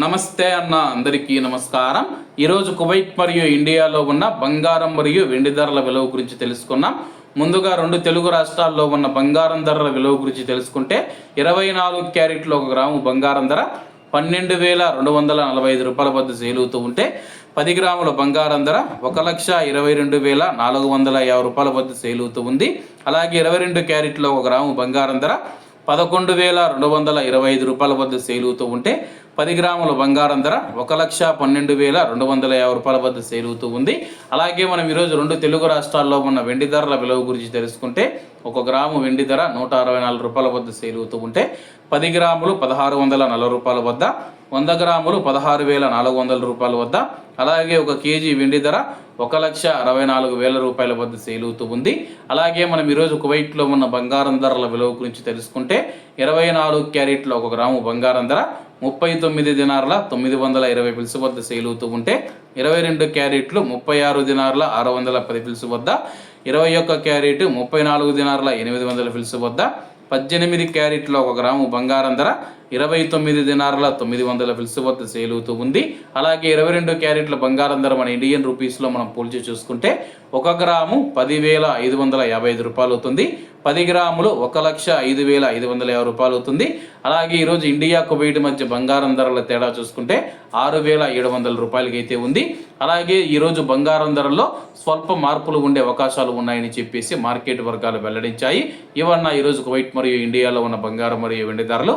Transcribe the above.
నమస్తే అన్న అందరికీ నమస్కారం. ఈరోజు కువైట్ మరియు ఇండియాలో ఉన్న బంగారం మరియు వెండి ధరల విలువ గురించి తెలుసుకున్నాం ముందుగా రెండు తెలుగు రాష్ట్రాల్లో ఉన్న బంగారం ధరల విలువ గురించి తెలుసుకుంటే ఇరవై నాలుగు క్యారెట్లు ఒక గ్రాము బంగారం ధర పన్నెండు వేల రెండు వందల నలభై ఐదు రూపాయల వద్ద సేలుతూ ఉంటే పది గ్రాముల బంగారం ధర ఒక లక్ష ఇరవై రెండు వేల నాలుగు వందల యాభై రూపాయల వద్ద సేలుతూ ఉంది. అలాగే ఇరవై రెండు క్యారెట్లో ఒక గ్రాము బంగారం ధర పదకొండు వేల రెండు వందల ఇరవై ఐదు రూపాయల వద్ద సేలుతూ ఉంటే పది గ్రాముల బంగారం ధర ఒక లక్ష పన్నెండు వేల రెండు వందల యాభై రూపాయల వద్ద సేలుతూ ఉంది. అలాగే మనం ఈరోజు రెండు తెలుగు రాష్ట్రాల్లో ఉన్న వెండి ధరల విలువ గురించి తెలుసుకుంటే ఒక గ్రాము వెండి ధర నూట అరవై నాలుగు రూపాయల వద్ద సేలుతూ ఉంటే పది గ్రాములు పదహారు వందల నలభై రూపాయల వద్ద వంద గ్రాములు పదహారు వేల నాలుగు వందల రూపాయల వద్ద అలాగే ఒక కేజీ వెండి ధర ఒక లక్ష అరవై నాలుగు వేల రూపాయల వద్ద సేలుతూ ఉంది. అలాగే మనం ఈరోజు కువైట్లో ఉన్న బంగారం ధరల విలువ గురించి తెలుసుకుంటే ఇరవై నాలుగు క్యారెట్ల ఒక గ్రాము బంగారం ధర ముప్పై తొమ్మిది దినార్ల తొమ్మిది వందల ఇరవై పిలుసు వద్ద సేలుతూ ఉంటే ఇరవై రెండు క్యారెట్లు ముప్పై ఆరు దినార్ల ఆరు వందల పది పిలుసు వద్ద ఇరవై ఒక్క క్యారెట్ ముప్పై నాలుగు దినార్ల ఎనిమిది వందల పిలుసు వద్ద పద్దెనిమిది క్యారెట్ల ఒక గ్రాము బంగారం ధర ఇరవై తొమ్మిది దినారుల తొమ్మిది వందల ఫిల్స్ వద్ద అవుతూ ఉంది. అలాగే ఇరవై రెండు క్యారెట్ల బంగారం ధర మన ఇండియన్ రూపీస్లో మనం పోల్చి చూసుకుంటే ఒక గ్రాము పదివేల ఐదు వందల యాభై ఐదు రూపాయలు అవుతుంది. పది గ్రాములు ఒక లక్ష ఐదు వేల ఐదు వందల యాభై రూపాయలు అవుతుంది. అలాగే ఈరోజు ఇండియా కువైట్ మధ్య బంగారం ధరల తేడా చూసుకుంటే ఆరు వేల ఏడు వందల రూపాయలకి అయితే ఉంది. అలాగే ఈరోజు బంగారం ధరల్లో స్వల్ప మార్పులు ఉండే అవకాశాలు ఉన్నాయని చెప్పేసి మార్కెట్ వర్గాలు వెల్లడించాయి. ఇవన్న ఈరోజు కువైట్ మరియు ఇండియాలో ఉన్న బంగారం మరియు వెండి ధరలు